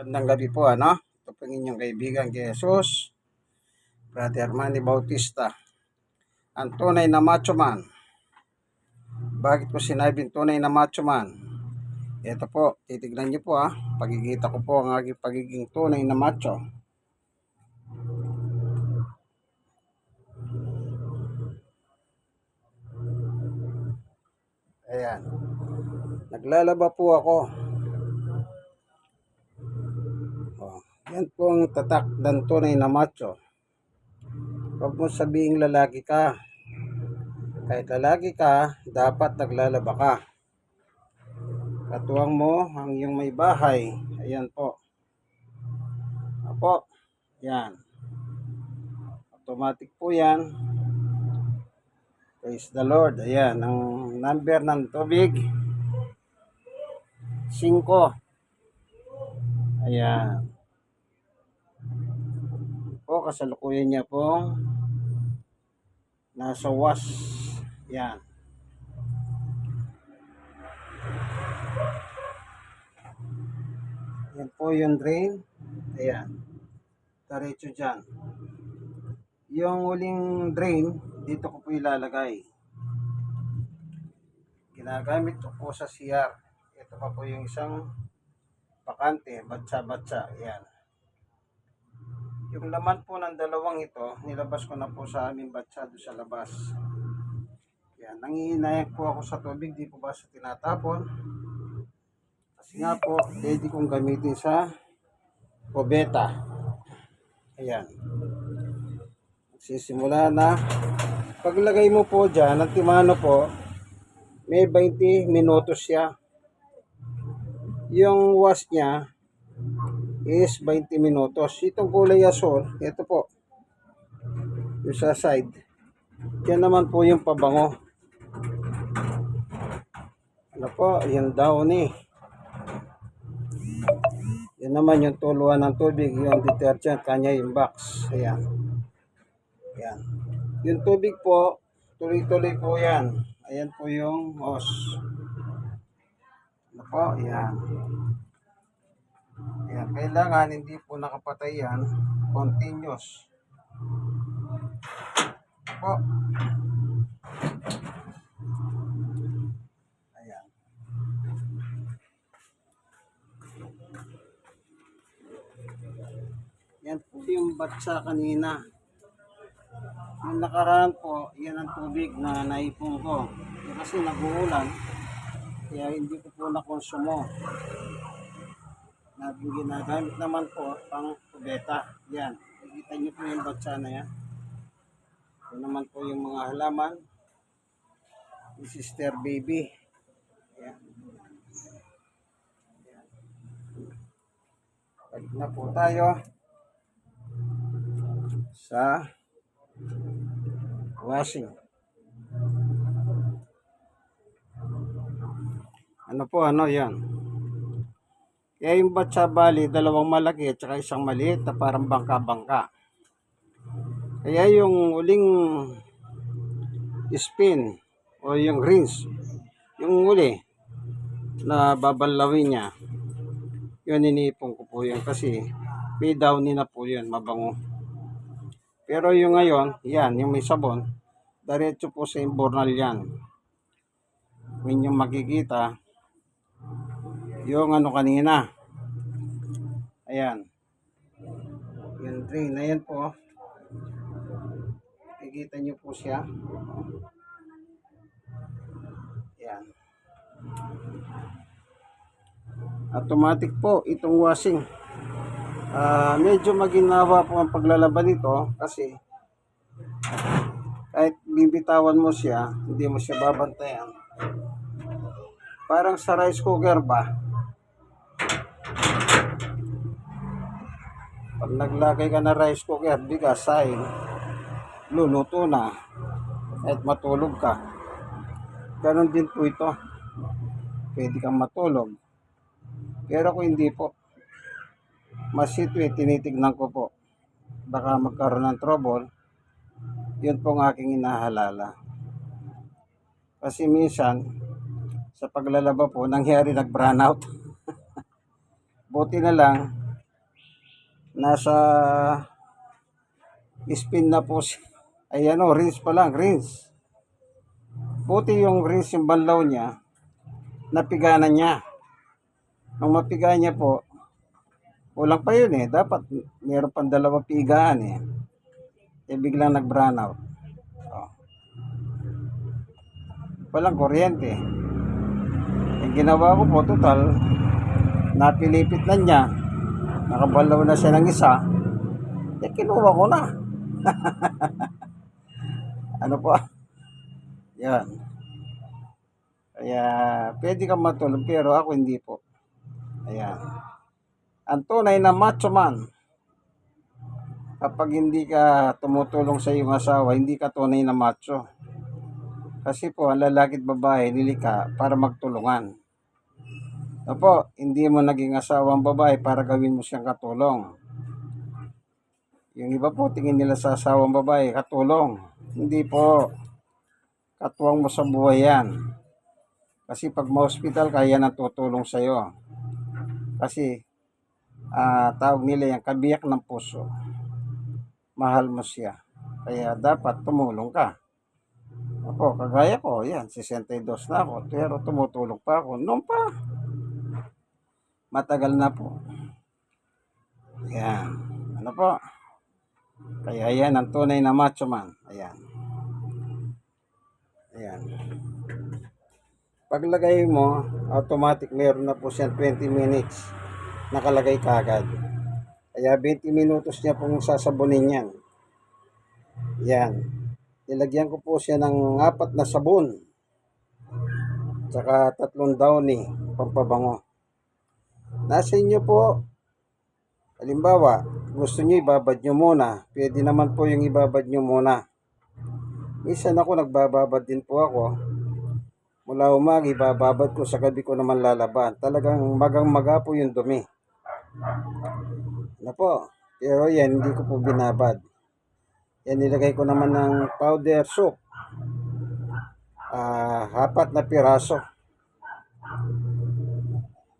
Magandang gabi po, ano? Ito po inyong kaibigan kay Jesus, Brother Manny Bautista, ang tunay na macho man. Bakit ko sinabing tunay na macho man? Ito po, titignan niyo po ah, pagigita ko po ang aking pagiging tunay na macho. Ayan. Naglalaba po ako. Yan po ang tatak ng tunay na macho. Huwag mo sabihin lalaki ka. Kahit lalaki ka, dapat naglalaba ka. Katuwang mo ang iyong may bahay. Ayan po. Apo. Yan. Automatic po yan. Praise the Lord. Ayan. Ang number ng tubig. 5. Ayan. Po, kasalukuyan niya po nasa wash. Yan. Yan po yung drain. Ayan. Diretso dyan. Yung huling drain, dito ko po ilalagay. Ginagamit ko sa CR. Ito pa po yung isang bakante, batsa-batsa. Ayan. Yung laman po ng dalawang ito, nilabas ko na po sa aming batsa doon sa labas. Yan, nangihinayang po ako sa tubig, di po ba sa tinatapon. Kasi nga po, pwede kong gamitin sa kubeta. Ayan. Sisimula na. Paglagay mo po dyan, ang timano po, may 20 minutos siya. Yung wash niya, is 20 minutos. Itong kulay asol, ito po. Yung sa side. Yan naman po yung pabango. Ano po, yan daw ni. Yan naman yung tuluan ng tubig, yung detergent, kanya yung box. Ayan. Ayan. Yung tubig po, tuloy-tuloy po yan. Ayan po yung hose. Ano po, ayan. Ayan, kailangan hindi po nakapatay yan, continuous. Po. Ayan. Yan po yung batsa kanina. Yung nakaraan po, yan ang tubig na naipon ko. Kasi nag-uulan, kaya hindi ko po nakonsumo na ginagamit naman po pang kubeta. Yan. Nakikita niyo po yung batsa na yan. Ito naman po yung mga halaman. Yung sister baby. Yan. Yan. Balik na po tayo sa washing. Ano po, ano yan? Kaya yung batsa bali, dalawang malaki at saka isang maliit na parang bangka-bangka. Kaya yung uling spin o yung rinse, yung uli na babalawin niya, yun inipon ko po yun kasi may downy na po yun, mabango. Pero yung ngayon, yan, yung may sabon, diretso po sa imbornal yan. Kung yung makikita, yung ano kanina. Ayan. Yung drain na yan po. Kikita nyo po siya. Ayan. Automatic po itong washing. Ah, medyo maginawa po ang paglalaban nito kasi kahit bibitawan mo siya, hindi mo siya babantayan. Parang sa rice cooker ba? Pag naglagay ka na rice cooker, bigas, saing, luluto na. Kahit matulog ka. Ganon din po ito. Pwede kang matulog. Pero kung hindi po, mas ito eh, tinitignan ko po. Baka magkaroon ng trouble. Yun po ang aking inahalala. Kasi minsan, sa paglalaba po, nangyari nag-brownout. Buti na lang, nasa spin na po si ay ano, rinse pa lang, rinse. Buti yung rinse yung banlaw niya, napiganan niya. Nung mapiga niya po, kulang pa yun eh. Dapat meron pang dalawang pigaan eh. Eh biglang nag-brown out. Oh. Walang kuryente. Yung ginawa ko po, total, napilipit na niya. Nakabalaw na siya ng isa. Eh kinuha ko na. ano po? Yan. Kaya, pwede kang matulog, pero ako hindi po. Ayan. Ang tunay na macho man, kapag hindi ka tumutulong sa iyong asawa, hindi ka tunay na macho. Kasi po, ang lalaki at babae, nilika para magtulungan. Opo, hindi mo naging asawa ang babae para gawin mo siyang katulong. Yung iba po, tingin nila sa asawang babae, katulong. Hindi po. Katuwang mo sa buhay yan. Kasi pag ma-hospital ka, yan ang tutulong sa'yo. Kasi, ah tawag nila yung kabiyak ng puso. Mahal mo siya. Kaya dapat tumulong ka. Ako, kagaya ko, yan, 62 na ako. Pero tumutulong pa ako. Noon pa. Matagal na po. Yan. Ano po? Kaya yan ang tunay na macho man. Ayan. Ayan. Paglagay mo, automatic meron na po siya 20 minutes. Nakalagay kagad. Kaya 20 minutos niya pong sasabunin yan. Yan. Nilagyan ko po siya ng apat na sabon. Tsaka tatlong downy, pampabango. Nasa inyo po, halimbawa, gusto nyo ibabad nyo muna. Pwede naman po yung ibabad nyo muna. Minsan ako nagbababad din po ako. Mula umaga, ibababad ko sa gabi ko naman lalaban. Talagang magang maga po yung dumi. Ano po? Pero yan, hindi ko po binabad. Yan, nilagay ko naman ng powder soap. Ah, apat na piraso.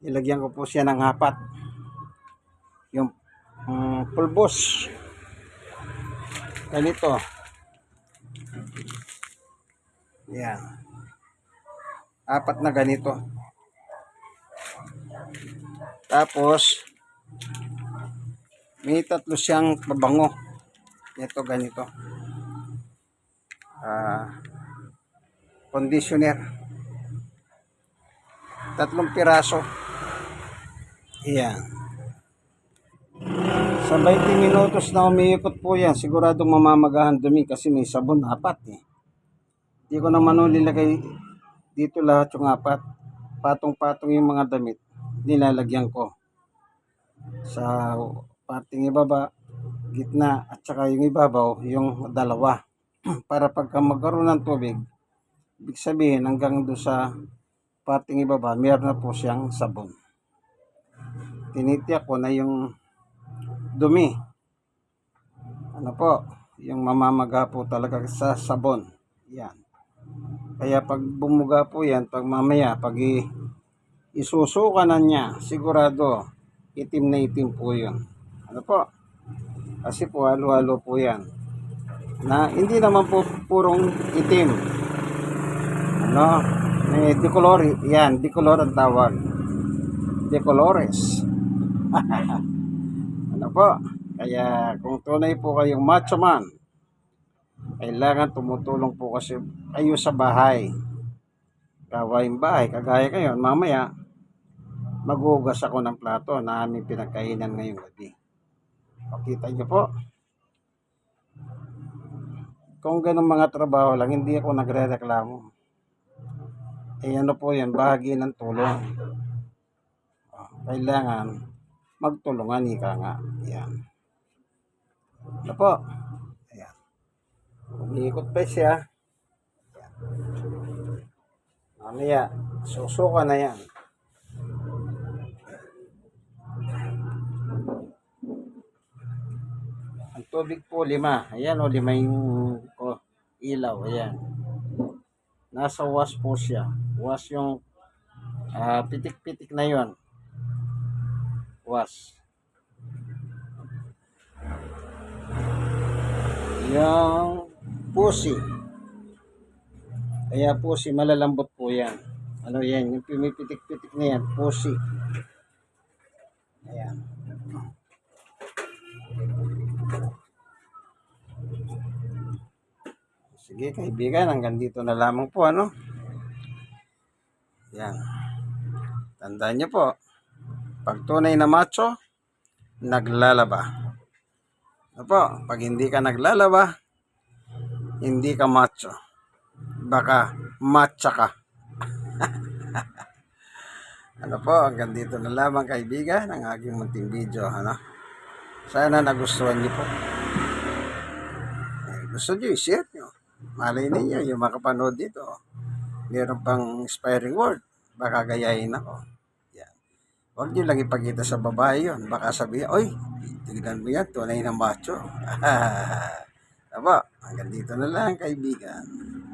Nilagyan ko po siya ng apat. Yung mm, pulbos. Ganito. Yan. Apat na ganito. Tapos, may tatlo siyang pabango. Ito ganito. Ah, conditioner. Tatlong piraso. Iyan. Sa 20 minutos na umiikot po yan, siguradong mamamagahan dumi kasi may sabon apat eh. Hindi ko naman ulilagay dito lahat yung apat. Patong-patong yung mga damit, nilalagyan ko. Sa parting ibaba, gitna, at saka yung ibabaw, yung dalawa. Para pagka magkaroon ng tubig, ibig sabihin hanggang doon sa parting ibaba, meron na po siyang sabon. Tinitiyak ko na yung dumi. Ano po, yung mamamaga po talaga sa sabon. Yan. Kaya pag bumuga po yan, pag mamaya, pag isusuka na niya, sigurado, itim na itim po yun. Ano po? Kasi po, halo-halo po yan. Na hindi naman po purong itim. Ano? May decolor, yan, decolor ang tawag. Decolores. ano po? Kaya kung tunay po kayong macho man, kailangan tumutulong po kasi kayo sa bahay. Gawain bahay, kagaya kayo, mamaya, maghugas ako ng plato na aming pinagkainan ngayong gabi. Pakita niyo po. Kung ganun mga trabaho lang, hindi ako nagre-reklamo. Eh ano po yan, bahagi ng tulong. Oh, Kailangan magtulungan, ika nga. Yan. Ano po? Ayan. Umiikot pa siya. Ayan. Mamaya, susuka na yan. Ang tubig po, lima. Ayan o, lima yung oh, ilaw. Ayan. Nasa was po siya. Was yung ah, pitik-pitik na yon. Was. Yung pussy. Kaya pussy, malalambot po yan. Ano yan? Yung pumipitik-pitik na yan, pussy. Ayan. Sige kaibigan, hanggang dito na lamang po ano. Yan. Tandaan niyo po, pag tunay na macho, naglalaba. Ano po, pag hindi ka naglalaba, hindi ka macho. Baka matcha ka. ano po, hanggang dito na lamang kaibigan ang aking munting video. Ano? Sana nagustuhan niyo po. Eh, gusto niyo, i-share niyo. Malay ninyo, yung makapanood dito. Meron pang inspiring word. Baka gayahin ako. Huwag niyo lang ipakita sa babae yun. Baka sabihin, oy, tignan mo yan, tunay na macho. Aba, hanggang dito na lang, kaibigan.